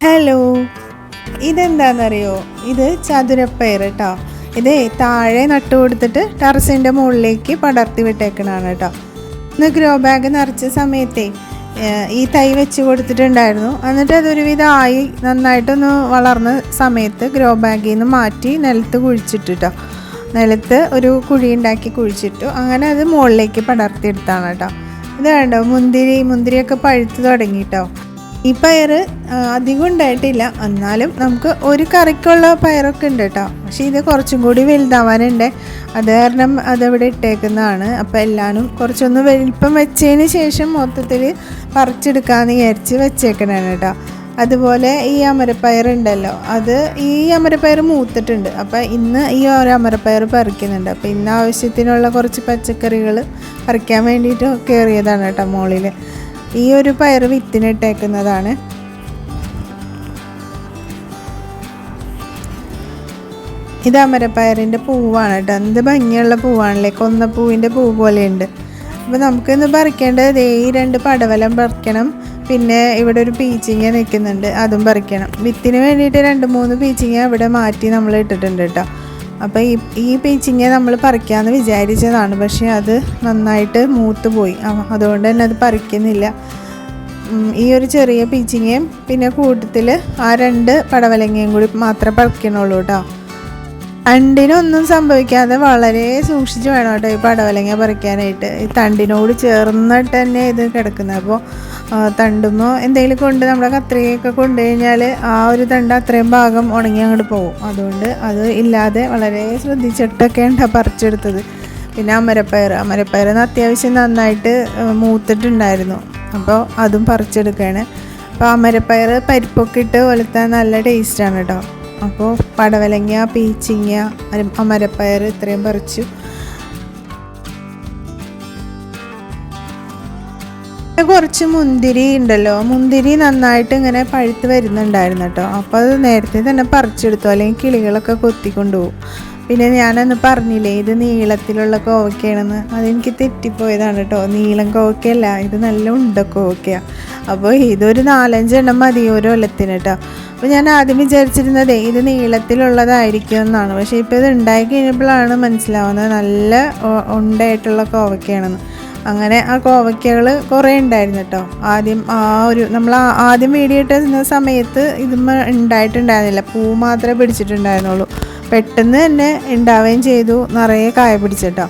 Hello ഇതെന്താണെന്നറിയോ ഇത് ചതുരപ്പയർ കേട്ടോ ഇത് താഴെ നട്ടു കൊടുത്തിട്ട് ടെറസിന്റെ മുകളിലേക്ക് പടർത്തി വിട്ടേക്കണതാണ് കേട്ടോ ഇന്ന് ഗ്രോ ബാഗ് നിറച്ച സമയത്തെ ഈ തൈ വെച്ച് കൊടുത്തിട്ടുണ്ടായിരുന്നു. എന്നിട്ട് അതൊരുവിധം ആയി നന്നായിട്ടൊന്ന് വളർന്ന സമയത്ത് ഗ്രോ ബാഗിൽ നിന്ന് മാറ്റി നിലത്ത് കുഴിച്ചിട്ടു കേട്ടോ നിലത്ത് ഒരു കുഴി ഉണ്ടാക്കി കുഴിച്ചിട്ടു. അങ്ങനെ അത് മുകളിലേക്ക് പടർത്തിയെടുത്താണ് കേട്ടോ ഇത് കണ്ടോ? മുന്തിരി മുന്തിരിയൊക്കെ പഴുത്ത് തുടങ്ങി കേട്ടോ ഈ പയർ അധികം ഉണ്ടായിട്ടില്ല. എന്നാലും നമുക്ക് ഒരു കറിക്കുള്ള പയറൊക്കെ ഉണ്ട് കേട്ടോ. പക്ഷേ ഇത് കുറച്ചും കൂടി വലുതാവാനുണ്ട്. അത് കാരണം അതവിടെ ഇട്ടേക്കുന്നതാണ്. അപ്പോൾ എല്ലാവരും കുറച്ചൊന്ന് വലിപ്പം വെച്ചതിന് ശേഷം മൊത്തത്തിൽ പറിച്ചെടുക്കാമെന്ന് വിചാരിച്ച് വെച്ചേക്കണാണ് കേട്ടോ. അതുപോലെ ഈ അമരപ്പയർ ഉണ്ടല്ലോ അത് ഈ അമരപ്പയർ മൂത്തിട്ടുണ്ട്. അപ്പോൾ ഇന്ന് ഈ ഒരു അമരപ്പയർ പറിക്കുന്നുണ്ട്. അപ്പോൾ ഇന്ന് ആവശ്യത്തിനുള്ള കുറച്ച് പച്ചക്കറികൾ പറിക്കാൻ വേണ്ടിയിട്ട് കയറിയതാണ് കേട്ടോ മോളിൽ ഈ ഒരു പയർ വിത്തിനിട്ടേക്കുന്നതാണ്. ഇത് അമരപ്പയറിന്റെ പൂവാണ് കേട്ടോ. എന്ത് ഭംഗിയുള്ള പൂവാണല്ലേ? കൊന്നപ്പൂവിന്റെ പൂ പോലെയുണ്ട്. അപ്പോൾ നമുക്കിന്ന് പറിക്കേണ്ടത് ദേ ഈ രണ്ട് പടവലം പറിക്കണം. പിന്നെ ഇവിടെ ഒരു പീച്ചിങ്ങ നിൽക്കുന്നുണ്ട്. അതും പറിക്കണം. വിത്തിന് വേണ്ടിയിട്ട് രണ്ട് മൂന്ന് പീച്ചിങ്ങ ഇവിടെ മാറ്റി നമ്മൾ ഇട്ടിട്ടുണ്ട് കേട്ടോ. അപ്പോൾ ഈ ഈ പീച്ചിങ്ങ നമ്മൾ പറിക്കാമെന്ന് വിചാരിച്ചതാണ്. പക്ഷേ അത് നന്നായിട്ട് മൂത്ത് പോയി. അതുകൊണ്ട് തന്നെ അത് പറിക്കുന്നില്ല. ഈ ഒരു ചെറിയ പീച്ചിങ്ങയും പിന്നെ കൂട്ടത്തിൽ ആ രണ്ട് പടവലങ്ങയും കൂടി മാത്രമേ പറിക്കണുള്ളൂ കേട്ടോ. തണ്ടിനൊന്നും സംഭവിക്കാതെ വളരെ സൂക്ഷിച്ച് വേണം കേട്ടോ ഈ പടവലങ്ങ പറിക്കാനായിട്ട്. ഈ തണ്ടിനോട് ചേർന്നിട്ട് തന്നെ ഇത് കിടക്കുന്നത്. അപ്പോൾ തണ്ടുമ്പോൾ എന്തെങ്കിലും കൊണ്ട് നമ്മുടെ കത്രികയൊക്കെ കൊണ്ടു കഴിഞ്ഞാൽ ആ ഒരു തണ്ട് അത്രയും ഭാഗം ഉണങ്ങി അങ്ങോട്ട് പോകും അതുകൊണ്ട് അത് ഇല്ലാതെ വളരെ ശ്രദ്ധിച്ചിട്ടൊക്കെയാണ് പറിച്ചെടുത്തത്. പിന്നെ അമരപ്പയർ അമരപ്പയർ അത്യാവശ്യം നന്നായിട്ട് മൂത്തിട്ടുണ്ടായിരുന്നു. അപ്പോൾ അതും പറിച്ചെടുക്കുകയാണ് അപ്പോൾ അമരപ്പയർ പരിപ്പൊക്കെ ഇട്ട് ഒലത്താൻ നല്ല ടേസ്റ്റാണ് കേട്ടോ. അപ്പോൾ പടവലങ്ങ പീച്ചിങ്ങ അമരപ്പയർ ഇത്രയും പറിച്ചു. കുറച്ച് മുന്തിരി ഉണ്ടല്ലോ. മുന്തിരി നന്നായിട്ട് ഇങ്ങനെ പഴുത്ത് വരുന്നുണ്ടായിരുന്നു കേട്ടോ. അപ്പോൾ അത് നേരത്തെ തന്നെ പറിച്ചെടുത്തു. അല്ലെങ്കിൽ കിളികളൊക്കെ കൊത്തിക്കൊണ്ടുപോകും. പിന്നെ ഞാനന്ന് പറഞ്ഞില്ലേ ഇത് നീളത്തിലുള്ള കോവക്കയാണെന്ന് അതെനിക്ക് തെറ്റിപ്പോയതാണ് കേട്ടോ. നീളം കോവക്കയല്ല ഇത് നല്ല ഉണ്ട കോവക്കയാണ് അപ്പോൾ ഇതൊരു നാലഞ്ചെണ്ണം മതി ഓരോ ഒലത്തിന് കേട്ടോ അപ്പോൾ ഞാൻ ആദ്യം വിചാരിച്ചിരുന്നത് ഇത് നീളത്തിലുള്ളതായിരിക്കും എന്നാണ്. പക്ഷേ ഇപ്പോൾ ഇത് ഉണ്ടായി കഴിഞ്ഞപ്പോഴാണ് മനസ്സിലാവുന്നത് നല്ല ഉണ്ടായിട്ടുള്ള കോവക്കയാണെന്ന് അങ്ങനെ ആ കോവക്കകൾ കുറേ ഉണ്ടായിരുന്നു കേട്ടോ ആദ്യം ആ ഒരു നമ്മൾ ആദ്യം വീഡിയോ ഇട്ടുന്ന സമയത്ത് ഇതുമ്മ ഉണ്ടായിട്ടുണ്ടായിരുന്നില്ല. പൂ മാത്രമേ പിടിച്ചിട്ടുണ്ടായിരുന്നുള്ളൂ. പെട്ടെന്ന് തന്നെ ഉണ്ടാവുകയും ചെയ്തു. നിറയെ കായ പിടിച്ചിട്ടോ.